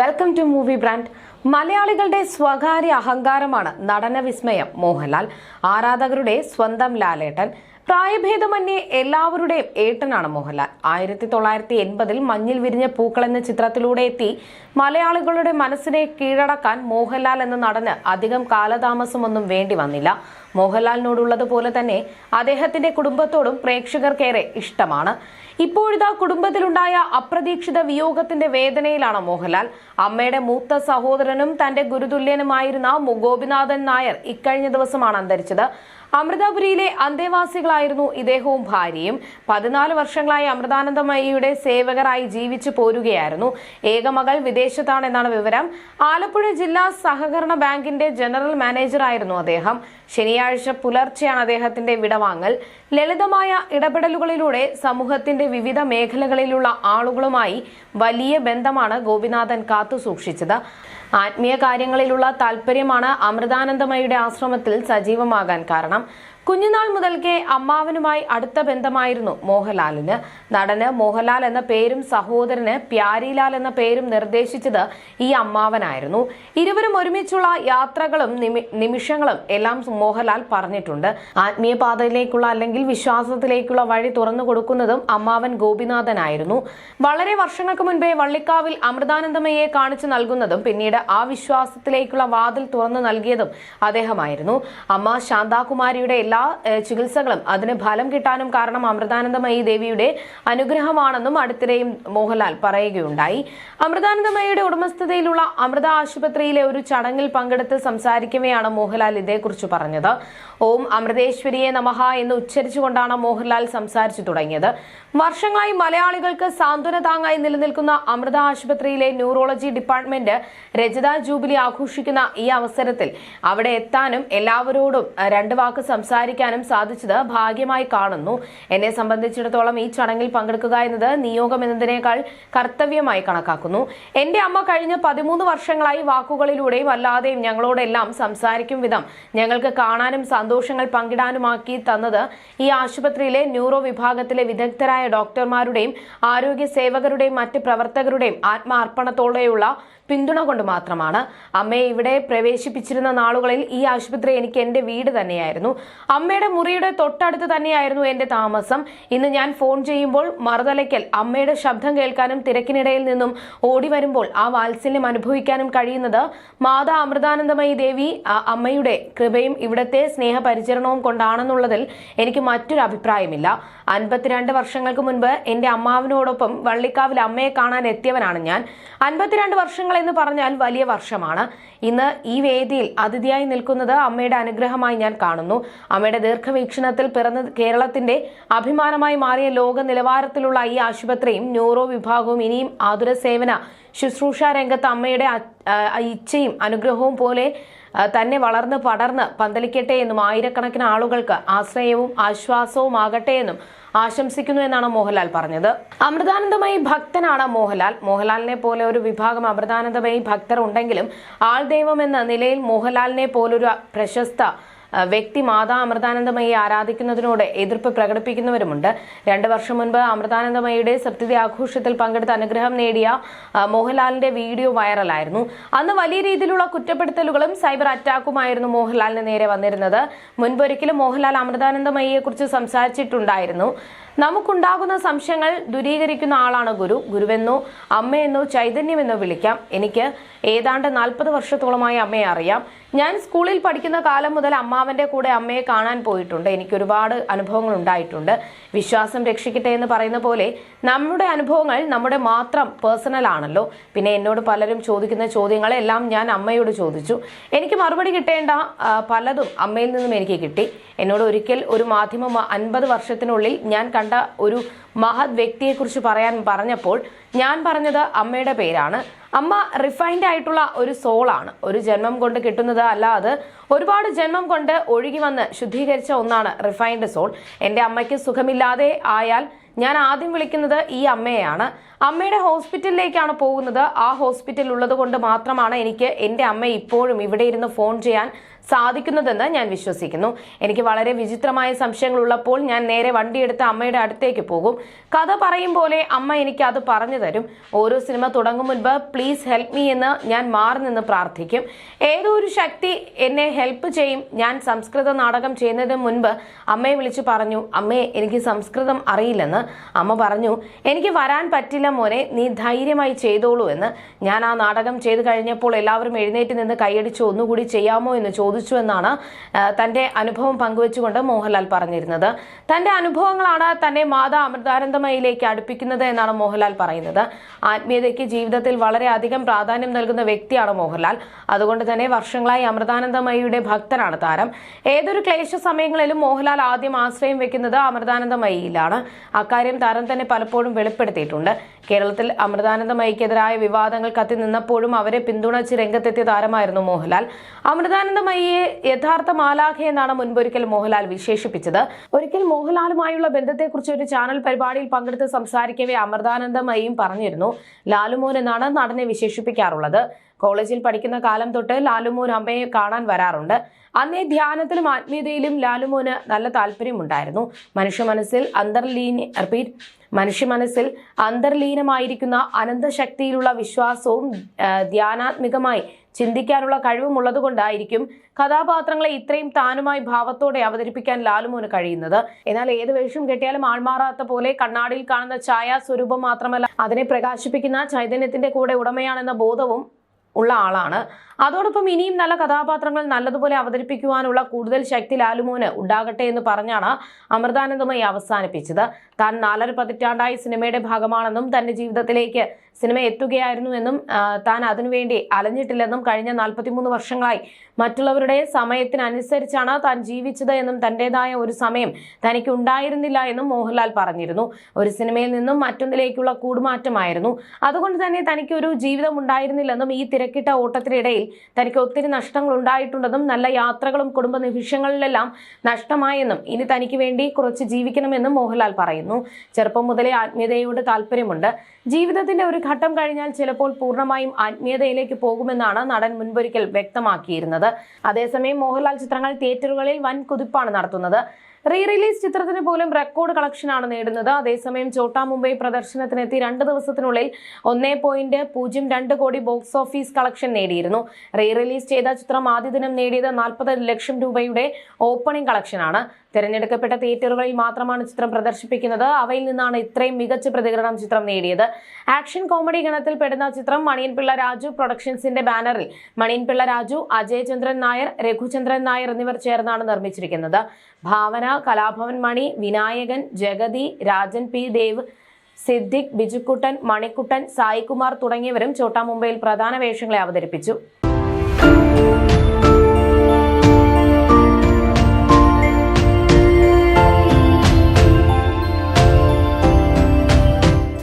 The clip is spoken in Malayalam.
വെൽക്കം ടു മൂവി ബ്രാൻഡ് മലയാളികളുടെ സ്വകാര്യ അഹങ്കാരമാണ് നടന വിസ്മയം മോഹൻലാൽ ആരാധകരുടെ സ്വന്തം ലാലേട്ടൻ പ്രായഭേദമന്യേ എല്ലാവരുടെയും ഏട്ടനാണ് മോഹൻലാൽ. ആയിരത്തി തൊള്ളായിരത്തി എൺപതിൽ മഞ്ഞിൽ വിരിഞ്ഞ പൂക്കൾ എന്ന ചിത്രത്തിലൂടെ എത്തി മലയാളികളുടെ മനസ്സിനെ കീഴടക്കാൻ മോഹൻലാൽ എന്ന നടന് അധികം കാലതാമസമൊന്നും വേണ്ടി വന്നില്ല. മോഹൻലാലിനോടുള്ളതുപോലെ തന്നെ അദ്ദേഹത്തിന്റെ കുടുംബത്തോടും പ്രേക്ഷകർക്കേറെ ഇഷ്ടമാണ്. ഇപ്പോഴിതാ കുടുംബത്തിലുണ്ടായ അപ്രതീക്ഷിത വിയോഗത്തിന്റെ വേദനയിലാണ് മോഹൻലാൽ. അമ്മയുടെ മൂത്ത സഹോദരനും തന്റെ ഗുരുതുല്യനുമായിരുന്ന ഗോപിനാഥൻ നായർ ഇക്കഴിഞ്ഞ ദിവസമാണ് അന്തരിച്ചത്. അമൃതാപുരിയിലെ അന്തേവാസികളായിരുന്നു ഇദ്ദേഹവും ഭാര്യയും. പതിനാല് വർഷങ്ങളായി അമൃതാനന്ദമയ്യയുടെ സേവകരായി ജീവിച്ചു പോരുകയായിരുന്നു. ഏകമകൾ വിദേശത്താണെന്നാണ് വിവരം. ആലപ്പുഴ ജില്ലാ സഹകരണ ബാങ്കിന്റെ ജനറൽ മാനേജറായിരുന്നു അദ്ദേഹം. ശനിയാഴ്ച പുലർച്ചെയാണ് അദ്ദേഹത്തിന്റെ വിടവാങ്ങൽ. ലളിതമായ ഇടപെടലുകളിലൂടെ സമൂഹത്തിന്റെ വിവിധ മേഖലകളിലുള്ള ആളുകളുമായി വലിയ ബന്ധമാണ് ഗോപിനാഥൻ കാത്തുസൂക്ഷിച്ചത് ആത്മീയ കാര്യങ്ങളിലുള്ള താല്പര്യമാണ് അമൃതാനന്ദമയുടെ ആശ്രമത്തിൽ സജീവമാകാൻ കാരണം. കുഞ്ഞുനാൾ മുതൽക്കേ അമ്മാവനുമായി അടുത്ത ബന്ധമായിരുന്നു മോഹൻലാലിന്. നടന് മോഹൻലാൽ എന്ന പേരും സഹോദരന് പ്യാരിലാൽ എന്ന പേരും നിർദ്ദേശിച്ചത് ഈ അമ്മാവനായിരുന്നു. ഇരുവരും ഒരുമിച്ചുള്ള യാത്രകളും നിമിഷങ്ങളും എല്ലാം മോഹൻലാൽ പറഞ്ഞിട്ടുണ്ട്. ആത്മീയപാതയിലേക്കുള്ള അല്ലെങ്കിൽ വിശ്വാസത്തിലേക്കുള്ള വഴി തുറന്നു കൊടുക്കുന്നതും അമ്മാവൻ ഗോപിനാഥനായിരുന്നു. വളരെ വർഷങ്ങൾക്ക് മുൻപേ വള്ളിക്കാവിൽ അമൃതാനന്ദമയെ കാണിച്ചു നൽകുന്നതും പിന്നീട് ആ വിശ്വാസത്തിലേക്കുള്ള വാതിൽ തുറന്നു നൽകിയതും അദ്ദേഹമായിരുന്നു. അമ്മ ശാന്താകുമാരിയുടെ എല്ലാ ചികിത്സകളും അതിന് ഫലം കിട്ടാനും കാരണം അമൃതാനന്ദമയി ദേവിയുടെ അനുഗ്രഹമാണെന്നും അടുത്തിടെയും മോഹൻലാൽ പറയുകയുണ്ടായി. അമൃതാനന്ദമയിയുടെ ഉടമസ്ഥതയിലുള്ള അമൃത ആശുപത്രിയിലെ ഒരു ചടങ്ങിൽ പങ്കെടുത്ത് സംസാരിക്കവെയാണ് മോഹൻലാൽ ഇതേക്കുറിച്ച് പറഞ്ഞത്. ഓം അമൃതേശ്വരിയെ നമഹ എന്ന് ഉച്ചരിച്ചുകൊണ്ടാണ് മോഹൻലാൽ സംസാരിച്ചു തുടങ്ങിയത്. വർഷങ്ങളായി മലയാളികൾക്ക് സാന്ത്വന താങ്ങായി നിലനിൽക്കുന്ന അമൃത ആശുപത്രിയിലെ ന്യൂറോളജി ഡിപ്പാർട്ട്മെന്റ് രജത ജൂബിലി ആഘോഷിക്കുന്ന ഈ അവസരത്തിൽ അവിടെ എത്താനും എല്ലാവരോടും രണ്ടു വാക്ക് സംസാരിക്കാനും സാധിച്ചത് ഭാഗ്യമായി കാണുന്നു. എന്നെ സംബന്ധിച്ചിടത്തോളം ഈ ചടങ്ങിൽ പങ്കെടുക്കുക എന്നത് നിയോഗം എന്നതിനേക്കാൾ കർത്തവ്യമായി കണക്കാക്കുന്നു. എന്റെ അമ്മ കഴിഞ്ഞ പതിമൂന്ന് വർഷങ്ങളായി വാക്കുകളിലൂടെയും അല്ലാതെയും ഞങ്ങളോടെല്ലാം സംസാരിക്കും വിധം ഞങ്ങൾക്ക് കാണാനും സന്തോഷങ്ങൾ പങ്കിടാനുമാക്കി തന്നത് ഈ ആശുപത്രിയിലെ ന്യൂറോ വിഭാഗത്തിലെ വിദഗ്ധരായ ഡോക്ടർമാരുടെയും ആരോഗ്യ സേവകരുടെയും മറ്റ് പ്രവർത്തകരുടെയും ആത്മാർപ്പണത്തോടെയുള്ള പിന്തുണ കൊണ്ട് മാത്രമാണ്. അമ്മയെ ഇവിടെ പ്രവേശിപ്പിച്ചിരുന്ന നാളുകളിൽ ഈ ആശുപത്രി എനിക്ക് എന്റെ വീട് തന്നെയായിരുന്നു. അമ്മയുടെ മുറിയുടെ തൊട്ടടുത്ത് തന്നെയായിരുന്നു എന്റെ താമസം. ഇന്ന് ഞാൻ ഫോൺ ചെയ്യുമ്പോൾ മറുതലയ്ക്കൽ അമ്മയുടെ ശബ്ദം കേൾക്കാനും തിരക്കിനിടയിൽ നിന്നും ഓടി വരുമ്പോൾ ആ വാത്സല്യം അനുഭവിക്കാനും കഴിയുന്നത് മാതാ അമൃതാനന്ദമയി ദേവി അമ്മയുടെ കൃപയും ഇവിടത്തെ സ്നേഹപരിചരണവും കൊണ്ടാണെന്നുള്ളതിൽ എനിക്ക് മറ്റൊരു അഭിപ്രായമില്ല. അൻപത്തിരണ്ട് വർഷങ്ങൾക്ക് മുൻപ് എന്റെ അമ്മാവിനോടൊപ്പം വള്ളിക്കാവിൽ അമ്മയെ കാണാൻ എത്തിയവനാണ് ഞാൻ. അൻപത്തിരണ്ട് വർഷങ്ങൾ എന്ന് പറഞ്ഞാൽ വലിയ വർഷമാണ്. ഇന്ന് ഈ വേദിയിൽ അതിഥിയായി നിൽക്കുന്നത് അമ്മയുടെ അനുഗ്രഹമായി ഞാൻ കാണുന്നു. അമ്മയുടെ ദീർഘവീക്ഷണത്തിൽ പിറന്ന കേരളത്തിന്റെ അഭിമാനമായി മാറിയ ലോക നിലവാരത്തിലുള്ള ഈ ആശുപത്രിയും ന്യൂറോ വിഭാഗവും ഇനിയും ആതുര സേവന ശുശ്രൂഷ രംഗത്ത് അമ്മയുടെ ഇച്ഛയും അനുഗ്രഹവും പോലെ തന്നെ വളർന്ന് പടർന്ന് പന്തലിക്കട്ടെ എന്നും ആയിരക്കണക്കിന് ആളുകൾക്ക് ആശ്രയവും ആശ്വാസവും ആകട്ടെ എന്നും ആശംസിക്കുന്നു എന്നാണ് മോഹൻലാൽ പറഞ്ഞത്. അമൃതാനന്ദമയി ഭക്തനാണ് മോഹൻലാൽ. മോഹൻലാലിനെ പോലെ ഒരു വിഭാഗം അമൃതാനന്ദമയി ഭക്തർ ഉണ്ടെങ്കിലും ആൾ ദൈവം എന്ന നിലയിൽ മോഹൻലാലിനെ പോലൊരു പ്രശസ്ത വ്യക്തി മാതാ അമൃതാനന്ദമയെ ആരാധിക്കുന്നതിനോട് എതിർപ്പ് പ്രകടിപ്പിക്കുന്നവരുമുണ്ട്. രണ്ടു വർഷം മുൻപ് അമൃതാനന്ദമയുടെ സപ്തതി ആഘോഷത്തിൽ പങ്കെടുത്ത അനുഗ്രഹം നേടിയ മോഹൻലാലിന്റെ വീഡിയോ വൈറലായിരുന്നു. അന്ന് വലിയ രീതിയിലുള്ള കുറ്റപ്പെടുത്തലുകളും സൈബർ അറ്റാക്കുമായിരുന്നു മോഹൻലാലിന് നേരെ വന്നിരുന്നത്. മുൻപൊരിക്കലും മോഹൻലാൽ അമൃതാനന്ദമയെ കുറിച്ച് സംസാരിച്ചിട്ടുണ്ടായിരുന്നു. നമുക്കുണ്ടാകുന്ന സംശയങ്ങൾ ദുരീകരിക്കുന്ന ആളാണ് ഗുരു. ഗുരുവെന്നോ അമ്മയെന്നോ ചൈതന്യമെന്നോ വിളിക്കാം. എനിക്ക് ഏതാണ്ട് നാൽപ്പത് വർഷത്തോളമായി അമ്മയെ അറിയാം. ഞാൻ സ്കൂളിൽ പഠിക്കുന്ന കാലം മുതൽ അമ്മാവന്റെ കൂടെ അമ്മയെ കാണാൻ പോയിട്ടുണ്ട്. എനിക്ക് ഒരുപാട് അനുഭവങ്ങൾ ഉണ്ടായിട്ടുണ്ട്. വിശ്വാസം രക്ഷിക്കട്ടെ എന്ന് പറയുന്ന പോലെ നമ്മുടെ അനുഭവങ്ങൾ നമ്മുടെ മാത്രം പേഴ്സണൽ ആണല്ലോ. പിന്നെ എന്നോട് പലരും ചോദിക്കുന്ന ചോദ്യങ്ങളെല്ലാം ഞാൻ അമ്മയോട് ചോദിച്ചു. എനിക്ക് മറുപടി കിട്ടേണ്ട പലതും അമ്മയിൽ നിന്നും എനിക്ക് കിട്ടി. എന്നോട് ഒരിക്കൽ ഒരു മാധ്യമം അൻപത് വർഷത്തിനുള്ളിൽ ഞാൻ കണ്ട ഒരു മഹത് വ്യക്തിയെക്കുറിച്ച് പറയാൻ പറഞ്ഞപ്പോൾ ഞാൻ പറഞ്ഞത് അമ്മയുടെ പേരാണ്. അമ്മ റിഫൈൻഡ് ആയിട്ടുള്ള ഒരു സോളാണ് ഒരു ജന്മം കൊണ്ട് കിട്ടുന്നത് അല്ലാതെ ഒരുപാട് ജന്മം കൊണ്ട് ഒഴുകി വന്ന് ശുദ്ധീകരിച്ച ഒന്നാണ് റിഫൈൻഡ് സോൾ എന്റെ അമ്മയ്ക്ക് സുഖമില്ലാതെ ആയാൽ ഞാൻ ആദ്യം വിളിക്കുന്നത് ഈ അമ്മയെയാണ്. അമ്മയുടെ ഹോസ്പിറ്റലിലേക്കാണ് പോകുന്നത്. ആ ഹോസ്പിറ്റൽ ഉള്ളത് കൊണ്ട് മാത്രമാണ് എനിക്ക് എന്റെ അമ്മ ഇപ്പോഴും ഇവിടെ ഇരുന്ന് ഫോൺ ചെയ്യാൻ സാധിക്കുന്നതെന്ന് ഞാൻ വിശ്വസിക്കുന്നു. എനിക്ക് വളരെ വിചിത്രമായ സംശയങ്ങൾ ഉള്ളപ്പോൾ ഞാൻ നേരെ വണ്ടിയെടുത്ത് അമ്മയുടെ അടുത്തേക്ക് പോകും. കഥ പറയും പോലെ അമ്മ എനിക്ക് അത് പറഞ്ഞു തരും. ഓരോ സിനിമ തുടങ്ങും മുൻപ് പ്ലീസ് ഹെൽപ്പ് മീ എന്ന് ഞാൻ മാറി നിന്ന് പ്രാർത്ഥിക്കും. ഏതോ ഒരു ശക്തി എന്നെ ഹെൽപ്പ് ചെയ്യും. ഞാൻ സംസ്കൃത നാടകം ചെയ്യുന്നതിന് മുൻപ് അമ്മയെ വിളിച്ചു പറഞ്ഞു അമ്മയെ എനിക്ക് സംസ്കൃതം അറിയില്ലെന്ന്. അമ്മ പറഞ്ഞു എനിക്ക് വരാൻ പറ്റില്ല മോനെ നീ ധൈര്യമായി ചെയ്തോളൂ എന്ന്. ഞാൻ ആ നാടകം ചെയ്തു കഴിഞ്ഞപ്പോൾ എല്ലാവരും എഴുന്നേറ്റ് നിന്ന് കൈയടിച്ച് ഒന്നുകൂടി ചെയ്യാമോ എന്ന് ചോദിച്ചു ആ, തന്റെ അനുഭവം പങ്കുവെച്ചുകൊണ്ട് മോഹൻലാൽ പറഞ്ഞിരുന്നത്. തന്റെ അനുഭവങ്ങളാണ് തന്നെ മാതാ അമൃതാനന്ദമയിലേക്ക് അടുപ്പിക്കുന്നത് എന്നാണ് മോഹൻലാൽ പറയുന്നത്. ആത്മീയതയ്ക്ക് ജീവിതത്തിൽ വളരെയധികം പ്രാധാന്യം നൽകുന്ന വ്യക്തിയാണ് മോഹൻലാൽ. അതുകൊണ്ട് തന്നെ വർഷങ്ങളായി അമൃതാനന്ദമയിയുടെ ഭക്തനാണ് താരം. ഏതൊരു ക്ലേശ സമയങ്ങളിലും മോഹൻലാൽ ആദ്യം ആശ്രയം വെക്കുന്നത് അമൃതാനന്ദമയിയിലാണ് അക്കാര്യം താരം തന്നെ പലപ്പോഴും വെളിപ്പെടുത്തിയിട്ടുണ്ട്. കേരളത്തിൽ അമൃതാനന്ദമയിക്കെതിരായ വിവാദങ്ങൾ കത്തി നിന്നപ്പോഴും അവരെ പിന്തുണച്ച് രംഗത്തെത്തിയ താരമായിരുന്നു മോഹൻലാൽ. അമൃതാനന്ദമയിയെ യഥാർത്ഥ മാലാഖ എന്നാണ് മുൻപൊരിക്കൽ മോഹൻലാൽ വിശേഷിപ്പിച്ചത്. ഒരിക്കൽ മോഹൻലാലുമായുള്ള ബന്ധത്തെക്കുറിച്ച് ഒരു ചാനൽ പരിപാടിയിൽ പങ്കെടുത്ത് സംസാരിക്കവേ അമൃതാനന്ദമയും പറഞ്ഞിരുന്നു. ലാലുമോൻ എന്നാണ് നടനെ വിശേഷിപ്പിക്കാറുള്ളത്. കോളേജിൽ പഠിക്കുന്ന കാലം തൊട്ട് ലാലുമോൻ അമ്മയെ കാണാൻ വരാറുണ്ട്. അന്നേ ധ്യാനത്തിലും ആത്മീയതയിലും ലാലുമോന് നല്ല താല്പര്യമുണ്ടായിരുന്നു. മനുഷ്യ മനസ്സിൽ അന്തർലീന റിപ്പീറ്റ് മനുഷ്യ മനസ്സിൽ അന്തർലീനമായിരിക്കുന്ന അനന്തശക്തിയിലുള്ള വിശ്വാസവും ധ്യാനാത്മികമായി ചിന്തിക്കാനുള്ള കഴിവും ഉള്ളതുകൊണ്ടായിരിക്കും കഥാപാത്രങ്ങളെ ഇത്രയും താനുമായി ഭാവത്തോടെ അവതരിപ്പിക്കാൻ ലാലുമോന് കഴിയുന്നത്. എന്നാൽ ഏത് വേഷം കെട്ടിയാലും ആൾമാറാത്ത പോലെ കണ്ണാടിയിൽ കാണുന്ന ഛായാ സ്വരൂപം മാത്രമല്ല അതിനെ പ്രകാശിപ്പിക്കുന്ന ചൈതന്യത്തിന്റെ കൂടെ ഉടമയാണെന്ന ബോധവും ഉള്ള ആളാണ്. അതോടൊപ്പം ഇനിയും നല്ല കഥാപാത്രങ്ങൾ നല്ലതുപോലെ അവതരിപ്പിക്കുവാനുള്ള കൂടുതൽ ശക്തി ലാലുമോന് ഉണ്ടാകട്ടെ എന്ന് പറഞ്ഞാണ് അമൃതാനന്ദമയി അവസാനിപ്പിച്ചത്. താൻ നാലര പതിറ്റാണ്ടായി സിനിമയുടെ ഭാഗമാണെന്നും തന്റെ ജീവിതത്തിലേക്ക് സിനിമ എത്തുകയായിരുന്നുവെന്നും എന്നും താൻ അതിനുവേണ്ടി അലഞ്ഞിട്ടില്ലെന്നും കഴിഞ്ഞ നാൽപ്പത്തിമൂന്ന് വർഷങ്ങളായി മറ്റുള്ളവരുടെ സമയത്തിനനുസരിച്ചാണ് താൻ ജീവിച്ചത് എന്നും തന്റെതായ ഒരു സമയം തനിക്ക് ഉണ്ടായിരുന്നില്ല എന്നും മോഹൻലാൽ പറഞ്ഞിരുന്നു. ഒരു സിനിമയിൽ നിന്നും മറ്റൊന്നിലേക്കുള്ള കൂടുമാറ്റമായിരുന്നു. അതുകൊണ്ട് തന്നെ തനിക്കൊരു ജീവിതം ഉണ്ടായിരുന്നില്ലെന്നും ഈ തിരക്കിട്ട ഓട്ടത്തിനിടയിൽ തനിക്ക് ഒത്തിരി നഷ്ടങ്ങൾ ഉണ്ടായിട്ടുണ്ടെന്നും നല്ല യാത്രകളും കുടുംബ നിമിഷങ്ങളിലെല്ലാം നഷ്ടമായെന്നും ഇനി തനിക്ക് വേണ്ടി കുറച്ച് ജീവിക്കണമെന്നും മോഹൻലാൽ പറയുന്നു. ചെറുപ്പം മുതലേ ആത്മീയതയോട് താല്പര്യമുണ്ട്. ജീവിതത്തിന്റെ ഒരു ഘട്ടം കഴിഞ്ഞാൽ ചിലപ്പോൾ പൂർണമായും ആത്മീയതയിലേക്ക് പോകുമെന്നാണ് നടൻ മുൻപൊരിക്കൽ വ്യക്തമാക്കിയിരുന്നത്. അതേസമയം മോഹൻലാൽ ചിത്രങ്ങൾ തിയേറ്ററുകളിൽ വൻ കുതിപ്പാണ് നടത്തുന്നത്. റീ റിലീസ് ചിത്രത്തിന് പോലും റെക്കോർഡ് കളക്ഷനാണ് നേടുന്നത്. അതേസമയം ചോട്ടാ മുംബൈ പ്രദർശനത്തിനെത്തി രണ്ട് ദിവസത്തിനുള്ളിൽ ഒന്നേ പോയിന്റ് പൂജ്യം രണ്ട് കോടി ബോക്സ് ഓഫീസ് കളക്ഷൻ നേടിയിരുന്നു. റീ റിലീസ് ചെയ്ത ചിത്രം ആദ്യ ദിനം നേടിയത് നാൽപ്പത് ലക്ഷം രൂപയുടെ ഓപ്പണിംഗ് കളക്ഷനാണ്. തിരഞ്ഞെടുക്കപ്പെട്ട തിയേറ്ററുകളിൽ മാത്രമാണ് ചിത്രം പ്രദർശിപ്പിക്കുന്നത്. അവയിൽ നിന്നാണ് ഇത്രയും മികച്ച പ്രതികരണം ചിത്രം നേടിയത്. ആക്ഷൻ കോമഡി ഗണത്തിൽ പെടുന്ന ചിത്രം മണിയൻപിള്ള രാജു പ്രൊഡക്ഷൻസിന്റെ ബാനറിൽ. മണിയൻപിള്ള രാജു അജയ് ചന്ദ്രൻ നായർ രഘുചന്ദ്രൻ നായർ എന്നിവർ ചേർന്നാണ് നിർമ്മിച്ചിരിക്കുന്നത്. ഭാവന കലാഭവൻ മണി വിനായകൻ ജഗതി രാജൻ പി. ദേവ് സിദ്ദിഖ് ബിജുക്കുട്ടൻ മണിക്കുട്ടൻ സായികുമാർ തുടങ്ങിയവരും ചോട്ടാ മുംബൈയിൽ പ്രധാന വേഷങ്ങളെ അവതരിപ്പിച്ചു.